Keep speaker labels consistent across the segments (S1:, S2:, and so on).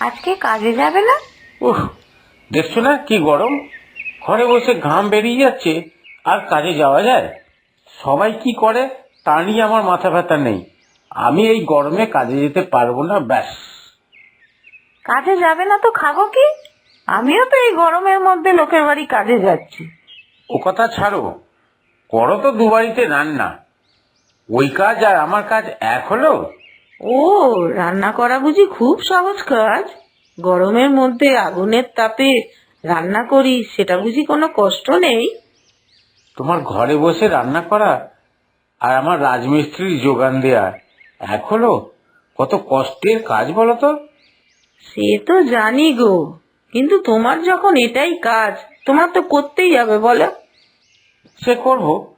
S1: আজকে কাজে যাবে না?
S2: উহ দেখছ না কি গরম? ঘরে বসে ঘাম বেরিয়ে যাচ্ছে আর কাজে যাওয়া যায়? সবাই কি করে তা নিয়ে আমার মাথা ব্যথা নেই। আমি এই গরমে কাজে যেতে পারব না ব্যাস।
S1: কাজে যাবে না তো খাব কি? আমিও তো এই গরমের মধ্যে লোকের বাড়ি কাজে যাচ্ছি।
S2: ও কথা ছাড়ো করো তো দুবারিতে রান্না। ওই কাজ আর আমার কাজ এক হলো?
S1: ও রান্না করা বুঝি খুব সহজ কাজ। গরমের মধ্যে আগুনের তাপে রান্না করি সেটা বুঝি কোনো কষ্ট নেই?
S2: তোমার ঘরে বসে রান্না করা আর আমার রাজমিস্ত্রির যোগান দেয়া এক হলো কত কষ্টের কাজ বলো তো?
S1: সে তো জানি গো কিন্তু তোমার যখন এটাই কাজ তোমার তো করতেই হবে বলো।
S2: সে করব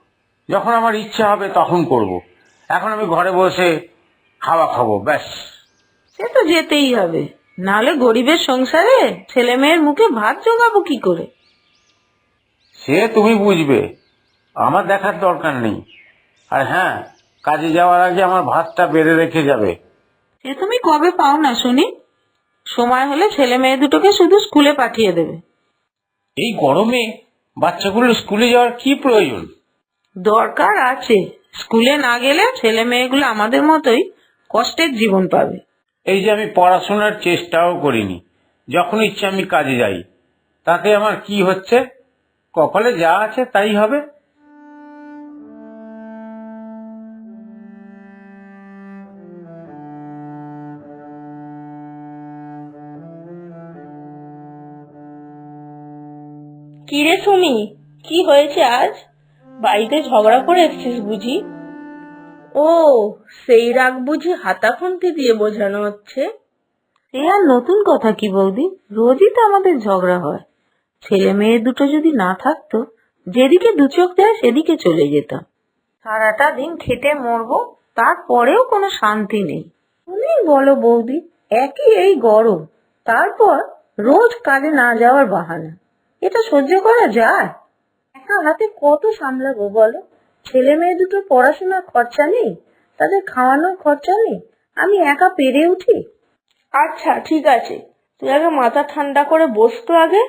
S2: যখন আমার ইচ্ছা হবে তখন করব। এখন আমি ঘরে বসে খাওয়া খাব ব্যাস।
S1: সে তো যেতেই হবে। নালে গরিবের সংসারে ছেলে মেয়ের মুখে ভাত জোগাবো কি করে?
S2: সে তুমি বুঝবে। আমার দেখার দরকার নেই। আর হ্যাঁ কাজে যাওয়ার আগে আমার ভাতটা বেড়ে রেখে যাবে।
S1: সে তুমি কবে পাও না শুনি সময় হলে ছেলে মেয়ে দুটোকে শুধু স্কুলে পাঠিয়ে দেবে।
S2: এই গরমে বাচ্চাগুলো স্কুলে যাওয়ার কি প্রয়োজন?
S1: দরকার আছে। স্কুলে না গেলে ছেলে মেয়েগুলো আমাদের মতোই কষ্টের জীবন পাবে।
S2: এই যে আমি পড়াশোনার চেষ্টাও করিনি যখন ইচ্ছে আমি কাজে যাই তাতে আমার কি হচ্ছে? কপালে যা আছে তাই হবে।
S3: কিরে সুমি কি হয়েছে আজ? বাড়িতে ঝগড়া করে এসেছিস বুঝি? ও সেই রাগ বুঝি হাতা খুন্তি দিয়ে বোঝানো হচ্ছে?
S1: সে আর নতুন কথা কি বৌদি? রোজই তো আমাদের ঝগড়া হয়। ছেলে মেয়ে দুটো যদি না থাকতো যেদিকে দু চোখ দেয় সেদিকে চলে যেতাম। সারাটা দিন খেটে মরবো তারপরেও কোনো শান্তি নেই। তুমি বলো বৌদি একই এই গরম তারপর রোজ কাজে না যাওয়ার বাহানা। এটা সহ্য করা যায়? একা হাতে কত সামলাবো বলো? ছেলে মেয়ে দুটো পড়াশোনার খরচা নেই তাদের খাওয়ানোর খরচা নেই আমি একা পেরে উঠি।
S3: আচ্ছা ঠিক আছে। তুই আগে মাথা ঠান্ডা করে বসতো আগে।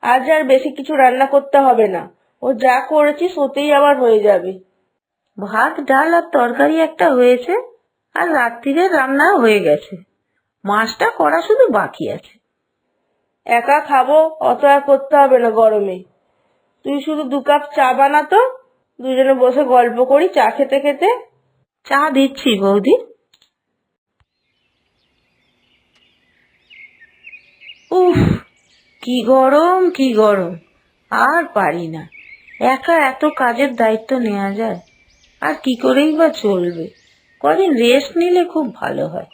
S3: আজ আর বেশি কিছু রান্না করতে হবে না। ও যা করেছিস ওতেই আবার হয়ে যাবে।
S1: ভাত ডাল আর তরকারি একটা হয়েছে আর রাত্রিরে রান্নাও হয়ে গেছে। মাছটা করা শুধু বাকি আছে।
S3: একা খাব অত আর করতে হবে না গরমে। তুই শুধু দু কাপ চা বানাতো দুজনে বসে গল্প করি, চা খেতে খেতে।
S1: চা দিচ্ছি, বৌদি। উফ, কি গরম কি গরম। আর পারি না। একা এত কাজের দায়িত্ব নেওয়া যায়। আর কি করেই বা চলবে? কদিন রেস্ট নিলে খুব ভালো হয়।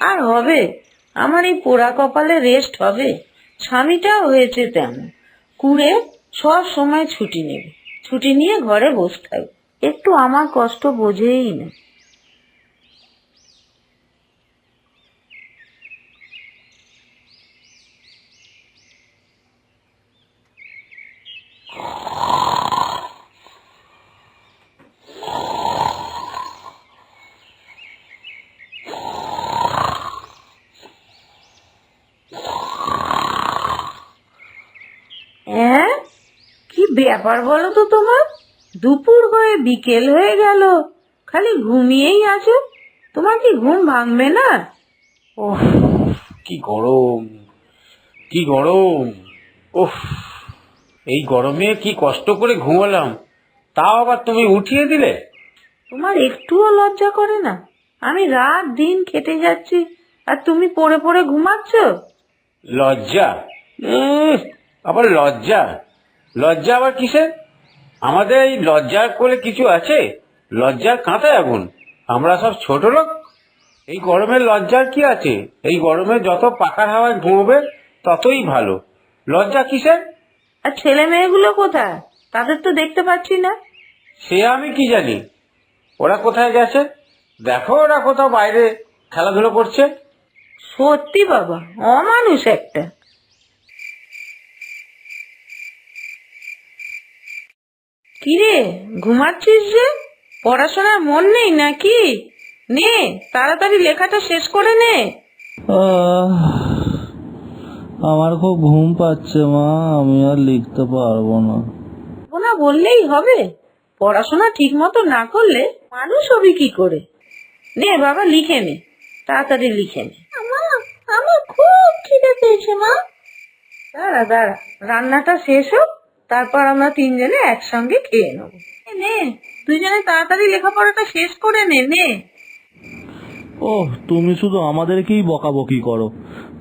S1: আর হবে? আমার এই পোড়া কপালে রেস্ট হবে? স্বামীটাও হয়েছে তেমন। কুড়ে সব সময় ছুটি নেবে। ছুটি নিয়ে ঘরে বসে থাকবে একটু আমার কষ্ট বোঝেই না হ্যাঁ কি ব্যাপার বলো তো তোমার? দুপুর হয়ে বিকেল হয়ে গেল। খালি ঘুমিয়েই আছো? তোমার কি ঘুম ভাঙবে না?
S2: ওহ কি গরম কি গরম। ওহ এই গরমে কি কষ্ট করে ঘুমালাম তাও আবার তুমি উঠিয়ে দিলে?
S1: তোমার একটুও লজ্জা করে না? আমি রাত দিন খেটে যাচ্ছি আর তুমি পড়ে পড়ে ঘুমাচ্ছ?
S2: লজ্জা? আবার লজ্জা? লজ্জা আবার কিসের? আমাদের এই লজ্জার কোলে কিছু আছে? লজ্জার কাঁথা আগুন। আমরা সব ছোট লোক। এই গরমের লজ্জার কি আছে? এই গরমে যত পাখার হাওয়ায় ঘুমোবে ততই ভালো। লজ্জা কিসের?
S1: আর ছেলে মেয়েগুলো কোথায়? তাদের তো দেখতে পাচ্ছি না।
S2: সে আমি কি জানি? ওরা কোথায় গেছে? দেখো ওরা কোথাও বাইরে খেলাধুলো করছে।
S1: সত্যি বাবা অমানুষ একটা। কিরে ঘুমাচ্ছিস যে? পড়াশোনার মন নেই নাকি? নে তাড়াতাড়ি লেখাটা শেষ করে নে।
S2: আহ
S4: আমার খুব ঘুম পাচ্ছে মা আমি আর লিখতে পারব না।
S1: না বললেই হবে। পড়াশোনা ঠিক মতো না করলে মানুষ হবে কি করে? নে বাবা লিখে নে। তাড়াতাড়ি লিখে নে। আমার খুব খিদে পেয়েছে মা। দাঁড়া দাঁড়া রান্নাটা শেষ হোক। তারপর আমরা তিনজনে একসঙ্গে খেয়ে নেব। নে দুজনে তাড়াতাড়ি লেখাপড়াটা শেষ করে নে নে।
S4: ও তুমি শুধু আমাদেরকেই বকাবকি করো।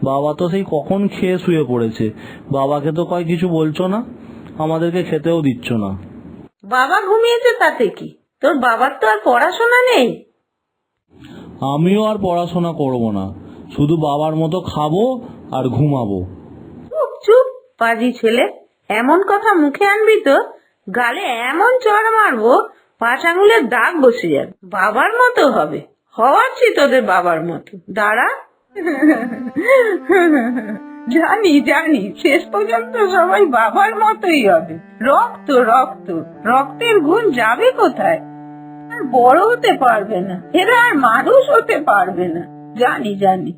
S4: বাবা তো সেই কখন খেয়ে শুয়ে পড়েছে। বাবাকে তো কয় কিছু বলছো না আমাদেরকে খেতেও দিচ্ছ না।
S1: বাবা ঘুমিয়েছে তাতে কি? তোর বাবার তো আর পড়াশোনা নেই।
S4: আমিও আর পড়াশোনা করব না। শুধু বাবার মতো খাব আর ঘুমাবো।
S1: চুপ চুপ পাজি ছেলে। এমন কথা মুখে আনবি তো, গালে এমন চড় মারবো, পাঁচ আঙুলের দাগ বসে যাবে। বাবার মতো হবে। হওয়াচ্ছি তোদের বাবার মতো। দাঁড়া। জানি জানি, শেষ পর্যন্ত সবাই বাবার মতোই হবে। রক্ত রক্ত, রক্তের গুণ যাবে কোথায়? আর বড় হতে পারবে না। এরা আর মানুষ হতে পারবে না। জানি জানি।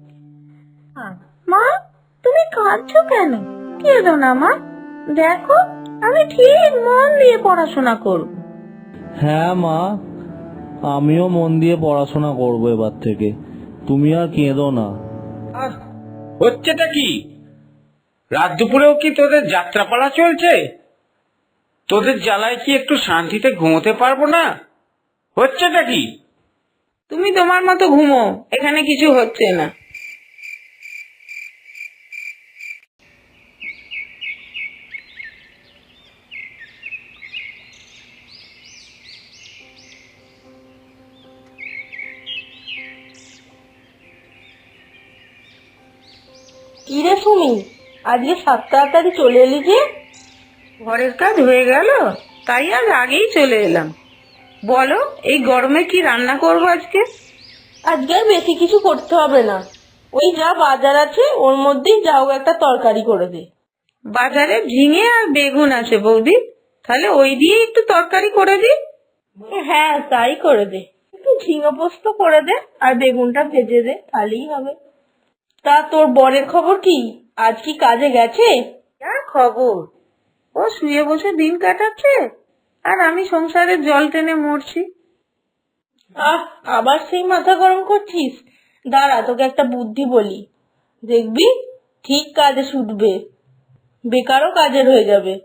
S1: মা, তুমি কাঁদছো কেন? কেঁদো না, মা। দেখো আমি ঠিক মন দিয়ে পড়াশোনা করব।
S4: হ্যাঁ মা আমিও মন দিয়ে পড়াশোনা করব এবার থেকে। তুমি আর কেঁদো না।
S2: আহ, হচ্ছেটা কি? রাত দুপুরেও কি তোদের যাত্রাপালা চলছে? তোদের জ্বালায় কি একটু শান্তিতে ঘুমোতে পারব না? হচ্ছেটা কি?
S1: তুমি তোমার মতো ঘুমো এখানে কিছু হচ্ছে না।
S3: কি রে সুমি আজকে সাত তাড়াতাড়ি চলে এলি যে?
S1: ঘরের কাজ হয়ে গেল তাই আজ আগেই চলে এলাম। বলো এই গরমে কি রান্না করব আজকে?
S3: আজকে আর বেশি কিছু করতে হবে না। ওই যা বাজার আছে ওর মধ্যেই যাও একটা তরকারি করে দে।
S1: বাজারে ঝিঙে আর বেগুন আছে বৌদি। তাহলে ওই দিয়ে একটু তরকারি করে দিই
S3: হ্যাঁ তাই করে দে। একটু ঝিঙে পোস্ত করে দে আর বেগুনটা ভেজে দে তাহলেই হবে। তা তোর বরের খবর কি? আজ কি কাজে গেছে?
S1: যা খবর? ও শুয়ে বসে দিন কাটাচ্ছে? আর আমি সংসারের জল টেনে মরছি।
S3: আহ আবার সেই মাথা গরম করছিস? দাঁড়া তোকে একটা বুদ্ধি বলি। দেখবি ঠিক কাজে ছুটবে বেকারও কাজের হয়ে যাবে।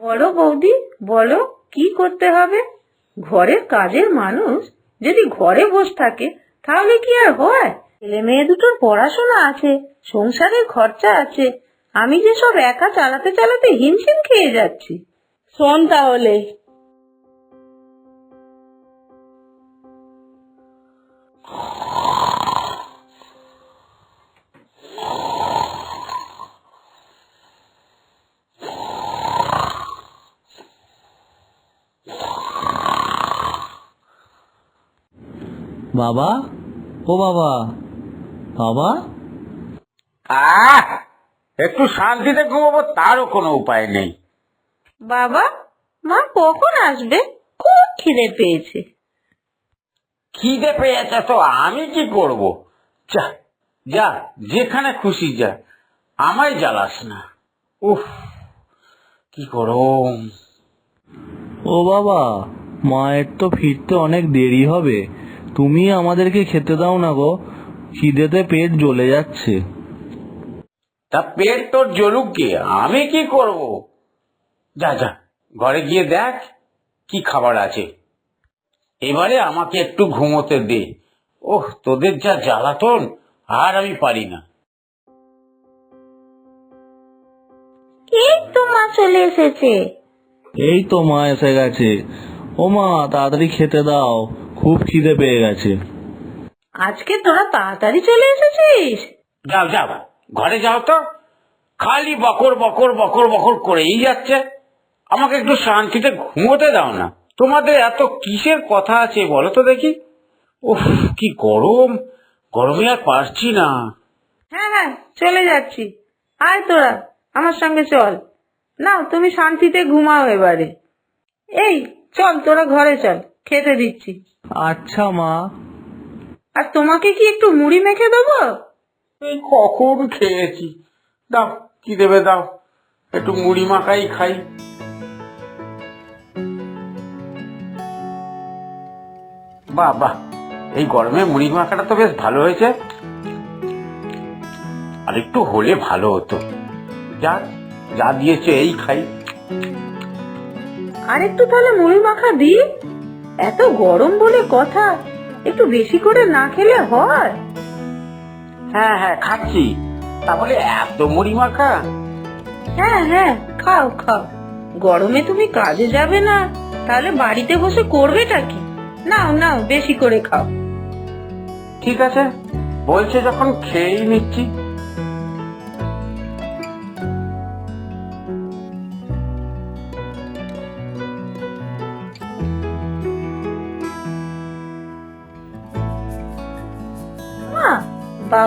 S1: বলো বৌদি বলো কি করতে হবে? ঘরের কাজের মানুষ যদি ঘরে বসে থাকে তাহলে কি আর হয়? ছেলে মেয়ে দুটোর পড়াশোনা আছে, সংসারের খরচা আছে, আমি যে সব একা চালাতে চালাতে হিমশিম খেয়ে যাচ্ছি।
S3: শোন তাহলে।
S4: বাবা? ও বাবা বাবা?
S2: আহ! একটু শান্তিতে ঘুমাবো তারও কোনো উপায় নেই।
S1: বাবা মা কখন আসবে? খুব খিদে পেয়েছে।
S2: খিদে পেয়েছে তো আমি কি করব? যা যা যেখানে খুশি যা আমায় জ্বালাস না। উফ কি গরম।
S4: ও বাবা মায়ের তো ফিরতে অনেক দেরি হবে। তুমি আমাদেরকে খেতে দাও না গো। খিদেতে পেট জ্বলে যাচ্ছে।
S2: তা পেট তোর জ্বলুক গে আমি কি করব? যা যা ঘরে গিয়ে দেখ কি খাবার আছে। এবারে আমাকে একটু ঘুমোতে দে। ওহ তোদের যা জ্বালাতন আর আমি পারি না।
S1: এই তো মা চলে এসেছে।
S4: এই তো মা এসে গেছে। ও মা তাড়াতাড়ি খেতে দাও খুব খিদে পেয়ে গেছে।
S1: আজকে তোরা তাড়াতাড়ি চলে এসেছিস।
S2: যাও যাও। ঘরে যাও তো। খালি বকর বকর বকর বকর করেই যাচ্ছে। আমাকে একটু শান্তিতে ঘুমোতে দাও না। তোমাদের এত কিসের কথা আছে বলো তো দেখি। উফ কি গরম। গরমে আর পারছি না।
S1: হ্যাঁ হ্যাঁ চলে যাচ্ছি। আয় তোরা আমার সঙ্গে চল। না তুমি শান্তিতে ঘুমাও এবারে। এই চল তোরা ঘরে চল। খেতে দিচ্ছি।
S4: আচ্ছা মা।
S1: আর তোমাকে কি একটু মুড়ি মেখে দেবো?
S2: এই কখন খেয়েছি। দাও কি দেবে দাও? একটু মুড়ি মাখাই খাই। বাহ বাহ এই গরমে মুড়ি মাখাটা তো বেশ ভালো হয়েছে। আর একটু হলে ভালো হতো। যা যা দিয়েছে এই খাই।
S1: আর একটু তাহলে মুড়ি মাখা দি। এত গরম বলে কথা। একটু বেশি করে না খেলে হয়?
S2: হ্যাঁ হ্যাঁ খাচ্ছি। তাহলে এত মুড়ি মাখা।
S1: হ্যাঁ হ্যাঁ খাও খাও। গরমে তুমি কাজে যাবে না। তাহলে বাড়িতে বসে করবেটা কি? নাও নাও বেশি করে খাও।
S2: ঠিক আছে। বলছে যখন খেয়েই নিচ্ছি।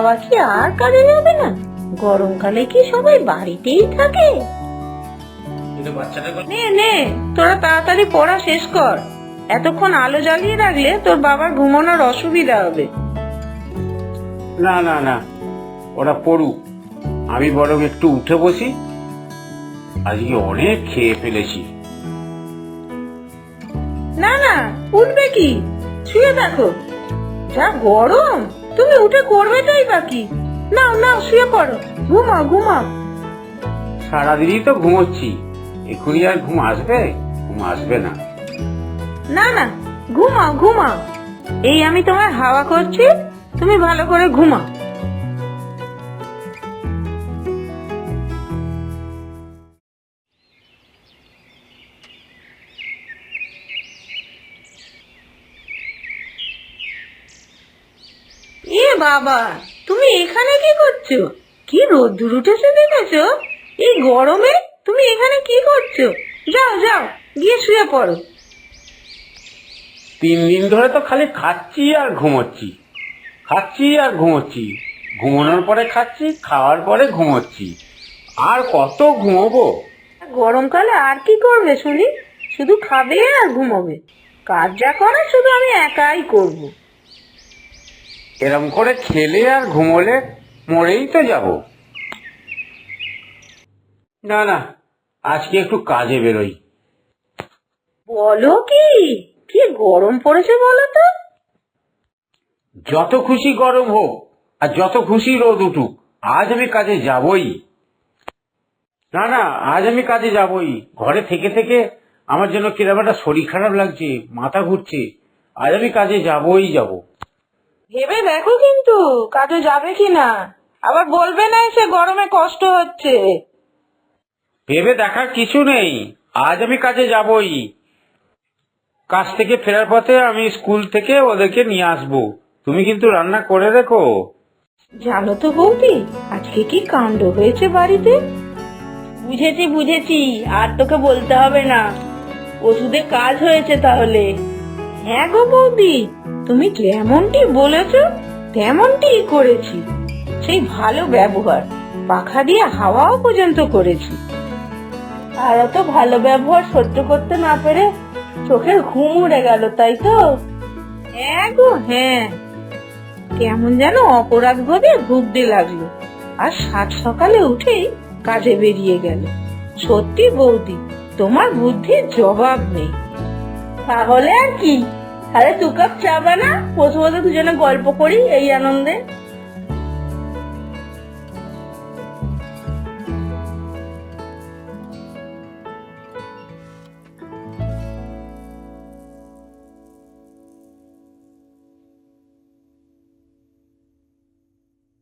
S1: বাবা কি আর কাজে যাবে না? গরমকালে কি সবাই বাড়িতেই থাকে? নে নে তোরা তাড়াতাড়ি পড়া শেষ কর। এতক্ষণ আলো জ্বালিয়ে রাখলে তোর বাবার ঘুমানোর অসুবিধা হবে।
S2: না না না ওরা পড়ুক। আমি বরং একটু উঠে বসি। আজকে অনেক খেয়ে ফেলেছি।
S1: না না উঠবে কি? শুয়ে দেখো যা গরম। তুমি উঠে করবে করবেটাই বাকি নাও নাও শুয়ে পড়ো। ঘুমা ঘুমা
S2: সারাদিনই তো ঘুমোচ্ছি। এখনই আর ঘুম আসবে? ঘুম আসবে না।
S1: না না ঘুমা ঘুমাও। এই আমি তোমার হাওয়া করছি তুমি ভালো করে ঘুমাও। বাবা তুমি এখানে কি করছ? কি রোদ্দুর উঠেছে দেখেছ? এই গরমে তুমি এখানে কি করছ? যাও যাও গিয়ে শুয়ে পড়ো।
S2: তিন দিন ধরে তো খালি খাচ্ছি আর ঘুমোচ্ছি। খাচ্ছি আর ঘুমোচ্ছি। ঘুমানোর পরে খাচ্ছি খাওয়ার পরে ঘুমোচ্ছি। আর কত ঘুমোবো?
S1: গরমকালে আর কি করবে শুনি? শুধু খাবে আর ঘুমোবে। কাজ যা করে শুধু আমি একাই করব।
S2: এরম করে খেলে আর ঘুমোলে মরেই তো যাব। না না আজকে একটু কাজে বেরোই।
S1: বলো কি? কি গরম পড়েছে বলো তো?
S2: যত খুশি গরম হোক আর যত খুশি রোদ উঠুক আজ আমি কাজে যাবই। না না আজ আমি কাজে যাবই। ঘরে থেকে থেকে আমার জন্য কিরম একটা শরীর খারাপ লাগছে মাথা ঘুরছে আজ আমি কাজে যাবই যাব।
S1: ভেবে দেখো কিন্তু কাজে যাবে কি না আবার বলবে না সে গরমে কষ্ট হচ্ছে।
S2: ভেবে দেখার কিছু নেই আজ আমি কাজে যাবই। কাজ থেকে ফেরার পথে আমি স্কুল থেকে ওদেরকে নিয়ে আসব। তুমি কিন্তু রান্না করে রেখো।
S1: জানো তো বৌদি আজকে কি কাণ্ড হয়েছে বাড়িতে?
S3: বুঝেছি বুঝেছি আর তোকে বলতে হবে না। ওষুধে কাজ হয়েছে তাহলে।
S1: হ্যাঁ গো বৌদি তুমি যেমনটি বলেছ তেমনটি করেছি। সেই ভালো ব্যবহার, পাখা দিয়ে হাওয়াও পর্যন্ত করেছি।
S3: আর অত ভালো ব্যবহার সহ্য করতে না পেরে চোখের ঘুম উড়ে গেল, তাই তো?
S1: হ্যাঁ হ্যাঁ। কেমন যেন অপরাধ বোধে ভুগতে লাগল। আর সাত সকালে উঠেই কাজে বেরিয়ে গেল। সত্যি বৌদি, তোমার বুদ্ধির জবাব নেই।
S3: তাহলে আর কি? তাহলে দু কাপ চা বানা প্রথমত দুজনে গল্প করি এই আনন্দে।